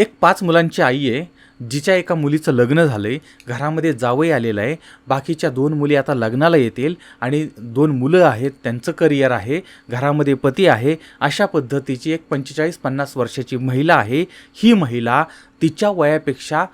एक पाच मुलांची आई आहे जिच्या एका मुलीचं लग्न झालं आहे घरामध्ये जावई आलेलं आहे बाकीच्या दोन मुली आता लग्नाला येतील आणि दोन मुलं आहेत त्यांचं करिअर आहे घरामध्ये पती आहे अशा पद्धतीची एक पंचेचाळीस पन्नास वर्षाची महिला आहे. ही महिला तिच्या वयापेक्षा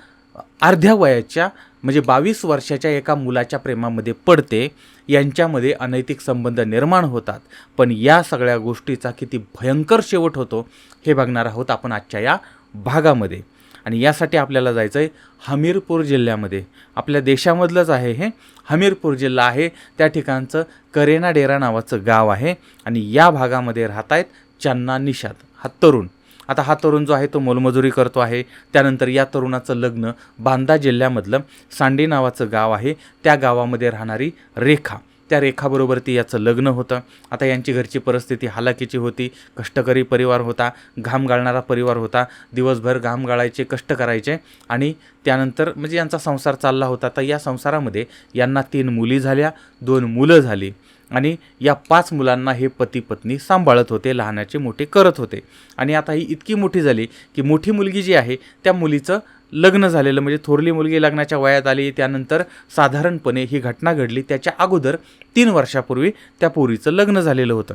अर्ध्या वयाच्या म्हणजे बावीस वर्षाच्या एका मुलाच्या प्रेमामध्ये पडते यांच्यामध्ये अनैतिक संबंध निर्माण होतात. पण या सगळ्या गोष्टीचा किती भयंकर शेवट होतो हे बघणार आहोत आपण आजच्या या भागामध्ये. आणि यासाठी आपल्याला जायचं आहे हमीरपूर जिल्ह्यामध्ये. आपल्या देशामधलंच आहे हे. हमीरपूर जिल्हा आहे. त्या ठिकाणचं करेना डेरा नावाचं गाव आहे. आणि या भागामध्ये राहत आहेत चन्ना निषाद हा तरुण. आता हा तरुण जो आहे तो मोलमजुरी करतो आहे. त्यानंतर या तरुणाचं लग्न बांदा जिल्ह्यामधलं सांडी नावाचं गाव आहे. त्या गावामध्ये राहणारी रेखा. त्या रेखाबरोबर ती याचं लग्न होतं. आता यांची घरची परिस्थिती हालाकीची होती. कष्टकरी परिवार होता. घाम गाळणारा परिवार होता. दिवसभर घाम गाळायचे कष्ट करायचे आणि त्यानंतर म्हणजे यांचा संसार चालला होता. तर या संसारामध्ये यांना तीन मुली झाल्या दोन मुलं झाली. आणि या पाच मुलांना हे पती पत्नी सांभाळत होते लहानाचे मोठे करत होते. आणि आता ही इतकी मोठी झाली की मोठी मुलगी जी आहे त्या मुलीचं लग्न झालेलं म्हणजे थोरली मुलगी लग्नाच्या वयात आली त्यानंतर साधारणपणे ही घटना घडली. त्याच्या अगोदर तीन वर्षापूर्वी त्या पोरीचं लग्न झालेलं होतं.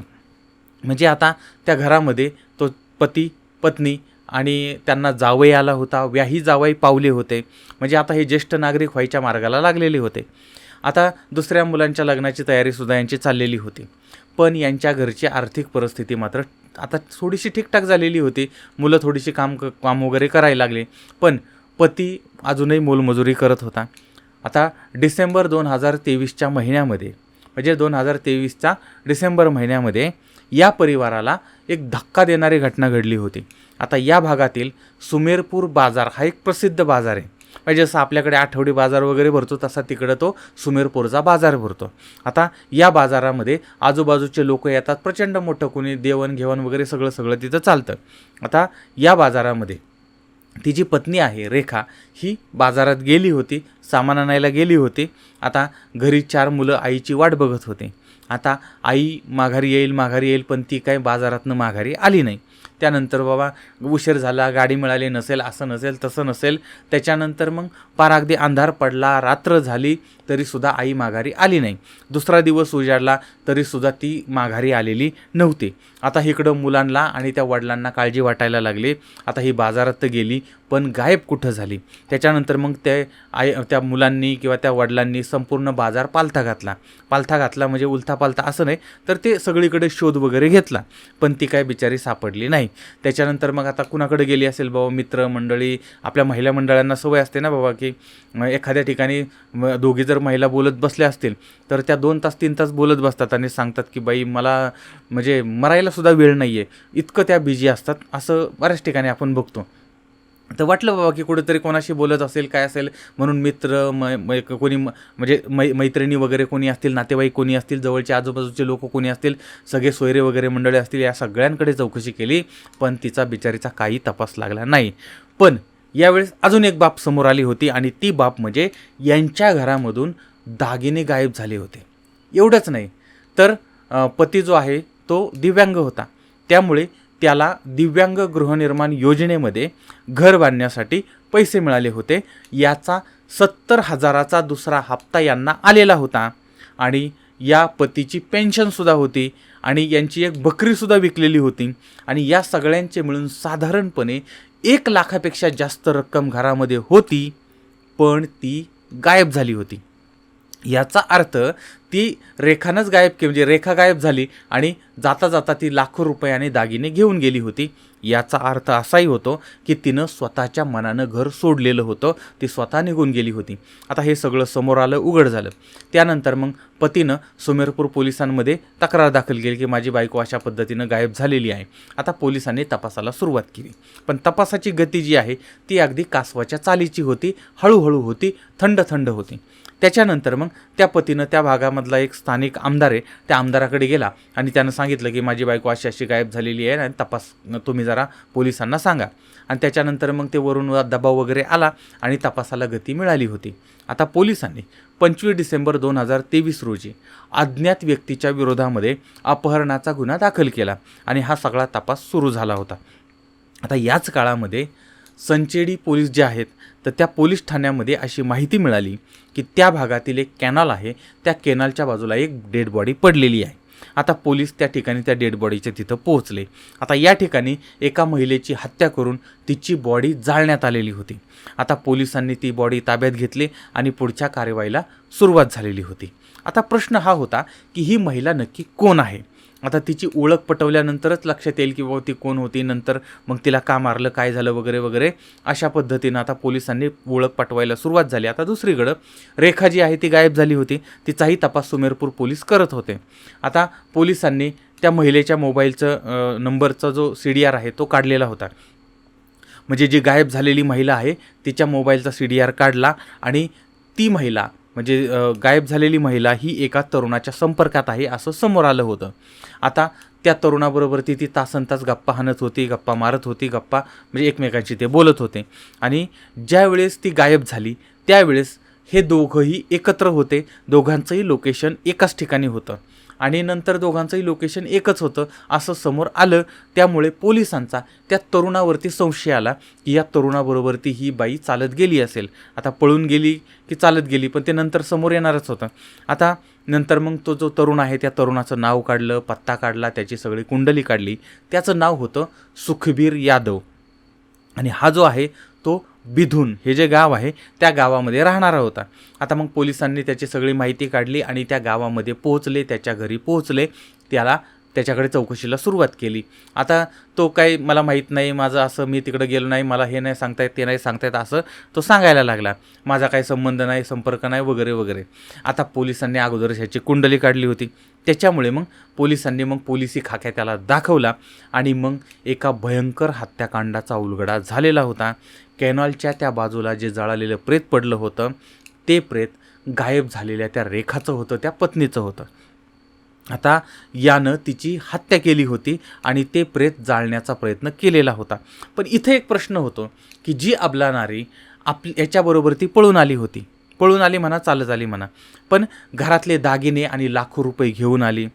म्हणजे आता त्या घरामध्ये तो पती पत्नी आणि त्यांना जावई आला होता व्याही जावई पावले होते. म्हणजे आता हे ज्येष्ठ नागरिक व्हायच्या मार्गाला लागलेले होते. आता दुसऱ्या मुलांच्या लग्नाची तयारीसुद्धा यांची चाललेली होती. पण यांच्या घरची आर्थिक परिस्थिती मात्र आता थोडीशी ठीकठाक झालेली होती. मुलं थोडीशी काम क काम वगैरे करायला लागले. पण पती अजूनही मोलमजुरी करत होता. आता डिसेंबर दोन हजार तेवीसच्या महिन्यामध्ये म्हणजे दोन हजार तेवीसच्या डिसेंबर महिन्यामध्ये या परिवाराला एक धक्का देणारी घटना घडली होती. आता या भागातील सुमेरपूर बाजार हा एक प्रसिद्ध बाजार आहे. म्हणजे जसं आपल्याकडे आठवडी बाजार वगैरे भरतो तसा तिकडं तो सुमेरपूरचा बाजार भरतो. आता या बाजारामध्ये आजूबाजूचे लोक येतात प्रचंड मोठं कोणी देवणघेवण वगैरे सगळं सगळं तिथं चालतं. आता या बाजारामध्ये तिची पत्नी आहे रेखा ही बाजारात गेली होती सामान आणायला गेली होती. आता घरी चार मुलं आईची वाट बघत होते. आता आई माघारी येईल माघारी येईल पण ती काही बाजारातनं माघारी आली नाही. त्यानंतर बाबा उशीर झाला गाडी मिळाली नसेल असं नसेल तसं नसेल. त्याच्यानंतर मग पार अगदी अंधार पडला रात्र झाली तरीसुद्धा आई माघारी आली नाही. दुसरा दिवस उजाडला तरीसुद्धा ती माघारी आलेली नव्हती. आता इकडं मुलांना आणि त्या वडिलांना काळजी वाटायला लागली. आता ही बाजारात तर गेली पण गायब कुठं झाली? त्याच्यानंतर मग ते आई त्या मुलांनी किंवा त्या वडिलांनी संपूर्ण बाजार पालथा घातला. पालथा घातला म्हणजे उलथा पालथा असं नाही तर ते सगळीकडे शोध वगैरे घेतला. पण ती काय बिचारी सापडली नाही. त्याच्यानंतर मग आता कुणाकडे गेली असेल बाबा? मित्र मंडळी आपल्या महिला मंडळांना सवय असते ना बाबा की एखाद्या ठिकाणी दोघी जर महिला बोलत बसल्या असतील तर त्या दोन तास तीन तास बोलत बसतात आणि सांगतात की बाई मला म्हणजे मरायलासुद्धा वेळ नाही आहे इतकं त्या बिझी असतात. असं बऱ्याच ठिकाणी आपण बघतो. तर वाटलं बाबा की कुठेतरी कोणाशी बोलत असेल काय असेल म्हणून मित्र म म- कोणी म- म्हणजे मै मैत्रिणी वगैरे कोणी असतील नातेवाईक कोणी असतील जवळचे आजूबाजूचे लोक कोणी असतील सगळे सोयरे वगैरे मंडळी असतील या सगळ्यांकडे चौकशी केली पण तिचा बिचारीचा काही तपास लागला नाही. पण यावेळेस अजून एक बाब समोर आली होती आणि ती बाब म्हणजे यांच्या घरामधून दागिने गायब झाले होते. एवढंच नाही. तर पती जो आहे तो दिव्यांग होता. त्यामुळे त्याला दिव्यांग गृहनिर्माण योजनेमध्ये घर बांधण्यासाठी पैसे मिळाले होते. याचा सत्तर हजाराचा दुसरा हप्ता यांना आलेला होता. आणि या पतीची पेन्शनसुद्धा होती. आणि यांची एक बकरीसुद्धा विकलेली होती. आणि या सगळ्यांचे मिळून साधारणपणे एक लाखापेक्षा जास्त रक्कम घरामध्ये होती. पण ती गायब झाली होती. याचा अर्थ ती रेखानंच गायब केली म्हणजे रेखा गायब झाली आणि जाता जाता ती लाखो रुपयाने दागिने घेऊन गेली होती. याचा अर्थ असाही होतो की तिनं स्वतःच्या मनानं घर सोडलेलं होतं ती स्वतः निघून गेली होती. आता हे सगळं समोर आलं उघड झालं. त्यानंतर मग पतीनं सुमेरपूर पोलिसांमध्ये तक्रार दाखल केली की माझी बायको अशा पद्धतीनं गायब झालेली आहे. आता पोलिसांनी तपासाला सुरुवात केली. पण तपासाची गती जी आहे ती अगदी कासवाच्या चालीची होती हळूहळू होती थंड थंड होती. त्याच्यानंतर मग त्या पतीनं त्या भागामधला एक स्थानिक आमदार आहे त्या आमदाराकडे गेला आणि त्यानं सांगितलं की माझी बायको अशी अशी गायब झालेली आहे आणि तपास तुम्ही जरा पोलिसांना सांगा. आणि त्याच्यानंतर मग ते वरून दबाव वगैरे आला आणि तपासाला गती मिळाली होती. आता पोलिसांनी पंचवीस डिसेंबर दोन हजार तेवीस रोजी अज्ञात व्यक्तीच्या विरोधामध्ये अपहरणाचा गुन्हा दाखल केला आणि हा सगळा तपास सुरू झाला होता. आता याच काळामध्ये संचेडी पोलीस जे आहेत तर त्या पोलीस ठाण्यामध्ये अशी माहिती मिळाली की त्या भागातील एक कॅनल आहे. त्या कॅनलच्या बाजूला एक डेड बॉडी पडलेली आहे. आता पोलीस त्या ठिकाणी त्या डेड बॉडीच्या तिथं पोहोचले. आता या ठिकाणी एका महिलेची हत्या करून तिची बॉडी जाळण्यात आलेली होती. आता पोलिसांनी ती बॉडी ताब्यात घेतली आणि पुढच्या कारवाईला सुरुवात झालेली होती. आता प्रश्न हा होता की ही महिला नक्की कोण आहे? आता तिची ओळख पटवल्यानंतरच लक्षात येईल की बाबा ती कोण होती? नंतर मग तिला का मारलं? काय झालं? वगैरे वगैरे. अशा पद्धतीनं आता पोलिसांनी ओळख पटवायला सुरुवात झाली. आता दुसरीकडं रेखा जी आहे ती गायब झाली होती. तिचाही तपास सुमेरपूर पोलीस करत होते. आता पोलिसांनी त्या महिलेच्या मोबाईलचं नंबरचा जो सी डी आर आहे तो काढलेला होता. म्हणजे जी गायब झालेली महिला आहे तिच्या मोबाईलचा सी डी आर काढला आणि ती महिला म्हणजे गायब झालेली महिला ही एका तरुणाच्या संपर्कात आहे असं समोर आलं होतं. आता त्या तरुणाबरोबर ती ती तासन तास गप्पा हाणत होती गप्पा मारत होती गप्पा म्हणजे एकमेकांशी ते बोलत होते. आणि ज्यावेळेस ती गायब झाली त्यावेळेस हे दोघंही एकत्र होते. दोघांचंही लोकेशन एकाच ठिकाणी होतं. आणि नंतर दोघांचंही लोकेशन एकच होतं असं समोर आलं. त्यामुळे पोलिसांचा त्या तरुणावरती संशय आला की या तरुणाबरोबर ती ही बाई चालत गेली असेल. आता पळून गेली की चालत गेली पण ते नंतर समोर येणारच होतं. आता नंतर मग तो जो तरुण आहे त्या तरुणाचं नाव काढलं पत्ता काढला त्याची सगळी कुंडली काढली. त्याचं नाव होतं सुखबीर यादव. आणि हा जो आहे तो बिधून हे जे गाव आहे त्या गावामध्ये राहणारा होता. आता मग पोलिसांनी त्याची सगळी माहिती काढली आणि त्या गावामध्ये पोहोचले त्याच्या घरी पोहोचले. त्याला त्याच्याकडे चौकशीला सुरुवात केली. आता तो काही मला माहीत नाही माझं असं मी तिकडं गेलो नाही मला हे नाही सांगता येत ते नाही सांगता येत असं तो सांगायला लागला. माझा काही संबंध नाही संपर्क नाही वगैरे वगैरे. आता पोलिसांनी अगोदरच ह्याची कुंडली काढली होती. त्याच्यामुळे मग पोलिसांनी मग पोलिसी खाक्या त्याला दाखवला आणि मग एका भयंकर हत्याकांडाचा उलगडा झालेला होता. कॅनॉलच्या त्या बाजूला जे जळालेलं प्रेत पडलं होतं ते प्रेत गायब झालेल्या त्या रेखाचं होतं त्या पत्नीचं होतं. आता यानं तिची हत्या केली होती आणि ते प्रेत जाळण्याचा प्रयत्न केलेला होता. पण इथे एक प्रश्न होतो की जी अबला नारी आप याच्याबरोबर ती पळून आली होती. पळून आली म्हणा चालत आली म्हणा. पण घरातले दागिने आणि लाखो रुपये घेऊन आली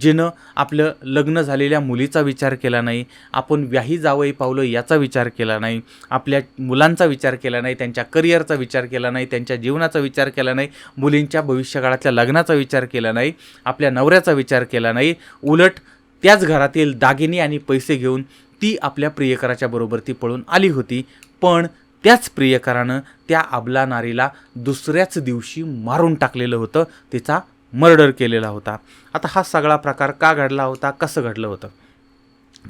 जिनं आपलं लग्न झालेल्या मुलीचा विचार केला नाही आपण व्याही जावई पावलं याचा विचार केला नाही आपल्या मुलांचा विचार केला नाही त्यांच्या करिअरचा विचार केला नाही त्यांच्या जीवनाचा विचार केला नाही मुलींच्या भविष्यकाळातल्या लग्नाचा विचार केला नाही आपल्या नवऱ्याचा विचार केला नाही उलट त्याच घरातील दागिने आणि पैसे घेऊन ती आपल्या प्रियकराच्या बरोबर ती पळून आली होती. पण त्याच प्रियकरानं त्या अबला नारीला दुसऱ्याच दिवशी मारून टाकलेलं होतं. तिचा मर्डर केलेला होता. आता हा सगळा प्रकार का घडला होता? कसं घडलं होतं?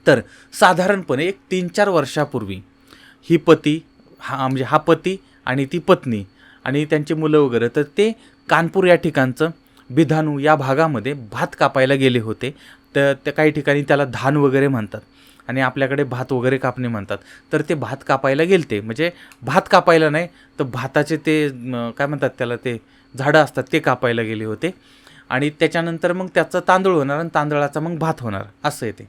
तर साधारणपणे एक तीन चार वर्षापूर्वी ही पती हा म्हणजे हा पती आणि ती पत्नी आणि त्यांची मुलं वगैरे तर ते कानपूर या ठिकाणचं बिधानू या भागामध्ये भात कापायला गेले होते. तर त्या काही ठिकाणी त्याला धान वगैरे म्हणतात. आणि आपल्याकडे भात वगैरे कापणे म्हणतात. तर ते भात कापायला गेलते. म्हणजे भात कापायला नाही तर भाताचे ते काय म्हणतात त्याला ते झाडं असतात ते कापायला गेले होते. आणि त्याच्यानंतर मग त्याचं तांदूळ होणार आणि तांदळाचा मग भात होणार असं येते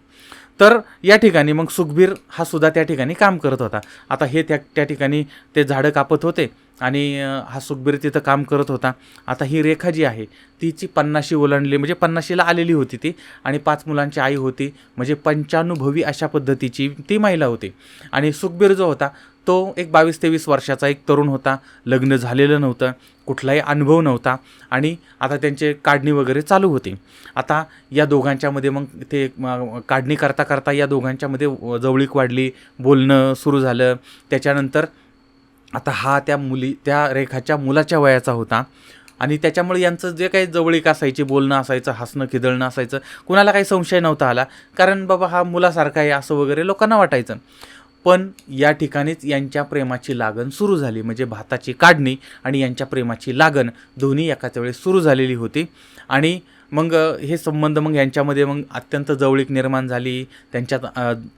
तर या ठिकाणी मग सुखबीर हा सुद्धा त्या ठिकाणी काम करत होता. आता हे त्या त्या ठिकाणी ते झाडं कापत होते आणि हा सुखबीर तिथं काम करत होता. आता ही रेखा जी आहे तिची पन्नाशी ओलांडली म्हणजे पन्नाशीला आलेली होती ती आणि पाच मुलांची आई होती म्हणजे पंचानुभवी अशा पद्धतीची ती महिला होती. आणि सुखबीर जो होता तो एक बावीस तेवीस वर्षाचा एक तरुण होता. लग्न झालेलं नव्हतं. कुठलाही अनुभव नव्हता आणि आता त्यांचे काढणी वगैरे चालू होती. आता या दोघांच्यामध्ये मग ते काढणी करता करता या दोघांच्यामध्ये जवळीक वाढली बोलणं सुरू झालं. त्याच्यानंतर आता हा त्या मुली त्या रेखाच्या मुलाच्या वयाचा होता आणि त्याच्यामुळे यांचं जे काही जवळीक असायची बोलणं असायचं हसणं खिदळणं असायचं कुणाला काही संशय नव्हता आला. कारण बाबा हा मुलासारखा आहे असं वगैरे लोकांना वाटायचं. पण या ठिकाणीच यांच्या प्रेमाची लागण सुरू झाली म्हणजे भाताची काढणी आणि यांच्या प्रेमाची लागण दोन्ही एकाच वेळेस सुरू झालेली होती. आणि मग हे संबंध मग यांच्यामध्ये मग अत्यंत जवळीक निर्माण झाली. त्यांच्यात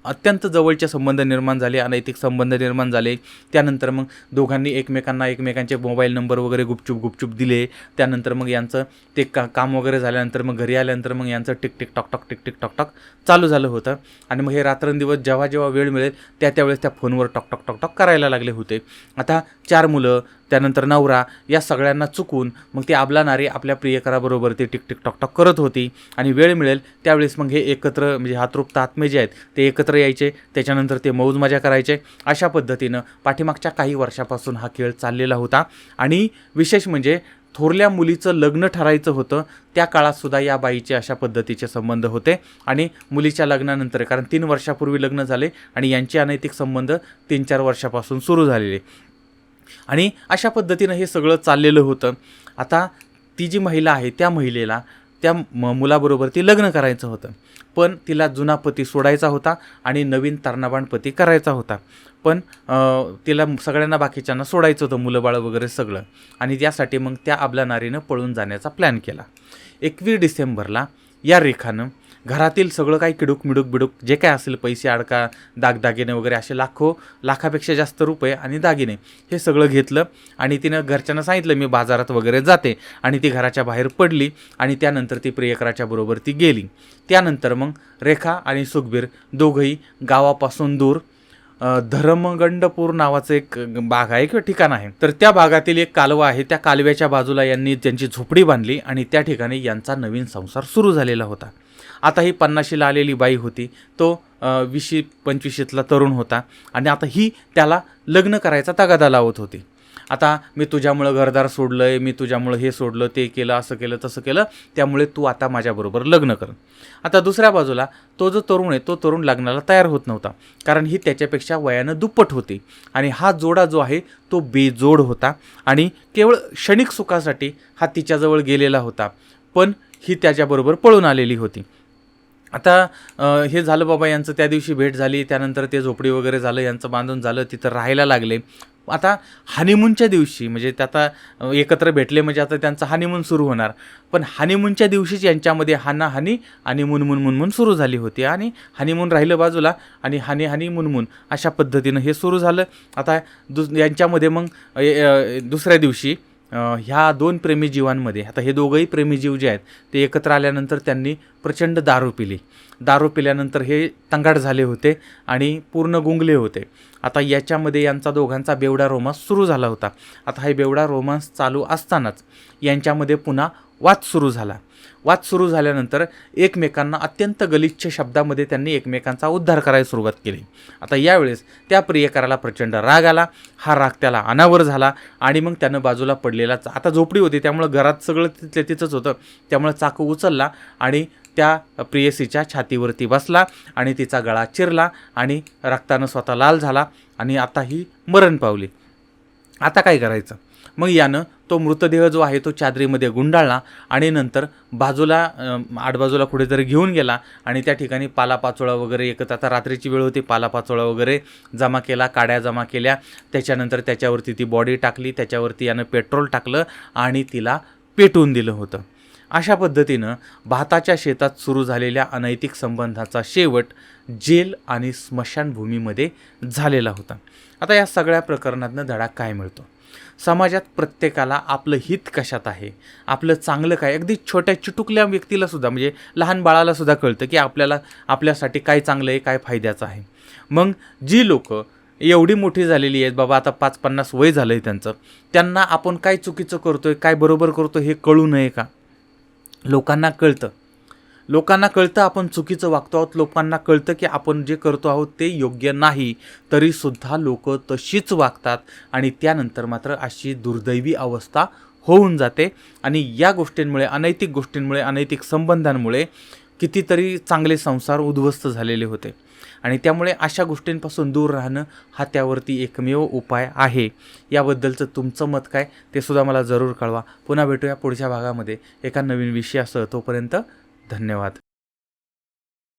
अत्यंत जवळचे संबंध निर्माण झाले अनैतिक संबंध निर्माण झाले. त्यानंतर मग दोघांनी एकमेकांना एकमेकांचे मोबाईल नंबर वगैरे गुपचूप गुपचूप दिले. त्यानंतर मग यांचं ते का काम वगैरे झाल्यानंतर मग घरी आल्यानंतर मग यांचं tick tick tock tock tick tick tock tock चालू झालं होतं. आणि मग हे रात्रंदिवस जेव्हा जेव्हा वेळ मिळेल त्या त्यावेळेस त्या फोनवर टॉक टॉक टॉक टॉक करायला लागले होते. आता चार मुलं त्यानंतर नवरा या सगळ्यांना चुकून मग ती आबला नारी आपल्या प्रियकराबरोबर ती टिकटिक टॉकटॉक करत होती. आणि वेळ मिळेल त्यावेळेस मग हे एकत्र म्हणजे हातरूप आत्मे जे आहेत ते एकत्र यायचे त्याच्यानंतर ते मौज मजा करायचे. अशा पद्धतीनं पाठीमागच्या काही वर्षापासून हा खेळ चाललेला होता. आणि विशेष म्हणजे थोरल्या मुलीचं लग्न ठरायचं होतं त्या काळातसुद्धा या बाईचे अशा पद्धतीचे संबंध होते. आणि मुलीच्या लग्नानंतर कारण तीन वर्षापूर्वी लग्न झाले आणि यांचे अनैतिक संबंध तीन चार वर्षापासून सुरू झालेले. आणि अशा पद्धतीनं हे सगळं चाललेलं होतं. आता ती जी महिला आहे त्या महिलेला त्या म मुलाबरोबर ती लग्न करायचं होतं. पण तिला जुना पती सोडायचा होता आणि नवीन तर्नाबाण पती करायचा होता. पण तिला सगळ्यांना बाकीच्यांना सोडायचं होतं मुलंबाळं वगैरे सगळं. आणि त्यासाठी मग त्या अबला नारीनं पळून जाण्याचा प्लॅन केला. एकवीस डिसेंबरला या रेखानं घरातील सगळं काही किडूक मिडूक बिडूक जे काय असेल पैसे अडका दागदागिने वगैरे असे लाखो लाखापेक्षा जास्त रुपये आणि दागिने हे सगळं घेतलं आणि तिनं घरच्यांना सांगितलं मी बाजारात वगैरे जाते. आणि ती घराच्या बाहेर पडली आणि त्यानंतर ती प्रियकराच्या बरोबर ती गेली. त्यानंतर मग रेखा आणि सुखबीर दोघंही गावापासून दूर धर्मगंडपूर नावाचं एक बाग आहे किंवा ठिकाण आहे. तर त्या भागातील एक कालवा आहे त्या कालव्याच्या बाजूला यांनी त्यांची झोपडी बांधली आणि त्या ठिकाणी यांचा नवीन संसार सुरू झालेला होता. आता ही पन्नाशीला आलेली बाई होती. तो वीसशे पंचवीसशेतला तरुण होता. आणि आता ही त्याला लग्न करायचा तगादा लावत होती. आता मी तुझ्यामुळं घरदार सोडलं आहे मी तुझ्यामुळं हे सोडलं ते केलं असं केलं तसं केलं त्यामुळे तू आता माझ्याबरोबर लग्न कर. आता दुसऱ्या बाजूला तो जो तरुण आहे तो तरुण लग्नाला तयार होत नव्हता. कारण ही त्याच्यापेक्षा वयानं दुप्पट होती. आणि हा जोडा जो आहे तो बेजोड होता. आणि केवळ क्षणिक सुखासाठी हा तिच्याजवळ गेलेला होता. पण ही त्याच्याबरोबर पळून आलेली होती. आता हे झालं बाबा यांचं त्या दिवशी भेट झाली त्यानंतर ते झोपडी वगैरे झालं यांचं बांधून झालं तिथं राहायला लागले. आता हानिमूनच्या दिवशी म्हणजे ते आता एकत्र भेटले म्हणजे आता त्यांचा हानिमून सुरू होणार. पण हानिमूनच्या दिवशीच यांच्यामध्ये हाना हानी आणि मुनमुन मुनमुन सुरू झाली होती. आणि हानिमून राहिलं बाजूला आणि हानी हानी मुनमुन अशा पद्धतीनं हे सुरू झालं. आता दुस यांच्यामध्ये मग दुसऱ्या दिवशी ह्या दोन प्रेमी जीवांमध्ये आता हे दोघंही प्रेमी जीव जे आहेत ते एकत्र आल्यानंतर त्यांनी प्रचंड दारू पिली. दारू पिल्यानंतर हे तंगाड झाले होते आणि पूर्ण गुंगले होते. आता याच्यामध्ये यांचा दोघांचा बेवडा रोमांस सुरू झाला होता. आता हा बेवडा रोमांस चालू असतानाच यांच्यामध्ये पुन्हा वाद सुरू झाला. वाद सुरू झाल्यानंतर एकमेकांना अत्यंत गलिच्छ शब्दामध्ये त्यांनी एकमेकांचा उद्धार करायला सुरुवात केली. आता यावेळेस त्या प्रियकराला प्रचंड राग आला. हा राग त्याला अनावर झाला आणि मग त्यानं बाजूला पडलेला आता झोपडी होती त्यामुळं घरात सगळं तिथल्या तिथंच होतं. त्यामुळं चाकू उचलला आणि त्या प्रियसीच्या छातीवरती बसला आणि तिचा गळा चिरला आणि रक्तानं स्वतः लाल झाला आणि आता ही मरण पावली. आता काय करायचं? मग यानं तो मृतदेह जो आहे तो चादरीमध्ये गुंडाळला आणि नंतर बाजूला आडबाजूला कुठेतरी घेऊन गेला आणि त्या ठिकाणी पालापाचोळा वगैरे एकत्र. आता रात्रीची वेळ होती पालापाचोळा वगैरे जमा केला काड्या जमा केल्या. त्याच्यानंतर त्याच्यावरती ती बॉडी टाकली त्याच्यावरती यानं पेट्रोल टाकलं आणि तिला पेटवून दिलं होतं. अशा पद्धतीनं भाताच्या शेतात सुरू झालेल्या अनैतिक संबंधाचा शेवट जेल आणि स्मशानभूमीमध्ये झालेला होता. आता या सगळ्या प्रकरणातनं धडा काय मिळतो? समाजात प्रत्येकाला आपलं हित कशात आहे? आपलं चांगलं काय? अगदी छोट्या चिटुकल्या व्यक्तीला सुद्धा म्हणजे लहान बाळाला सुद्धा कळतं की आपल्याला आपल्यासाठी काय चांगलं आहे काय फायद्याचं आहे. मग जी लोक एवढी मोठी झालेली आहेत बाबा आता पाच पन्नास वय झालं आहे त्यांचं त्यांना आपण काय चुकीचं करतो आहे काय बरोबर करतो हे कळू नये का? लोकांना कळतं. लोकांना कळतं आपण चुकीचं वागतो आहोत लोकांना कळतं की आपण जे करतो आहोत ते योग्य नाही तरीसुद्धा लोक तशीच वागतात आणि त्यानंतर मात्र अशी दुर्दैवी अवस्था होऊन जाते. आणि या गोष्टींमुळे अनैतिक गोष्टींमुळे अनैतिक संबंधांमुळे कितीतरी चांगले संसार उद्ध्वस्त झालेले होते. आणि त्यामुळे अशा गोष्टींपासून दूर राहणं हा त्यावरती एकमेव उपाय आहे. याबद्दलचं तुमचं मत काय ते सुद्धा मला जरूर कळवा. पुन्हा भेटूया पुढच्या भागामध्ये एका नवीन विषयासह. तोपर्यंत धन्यवाद.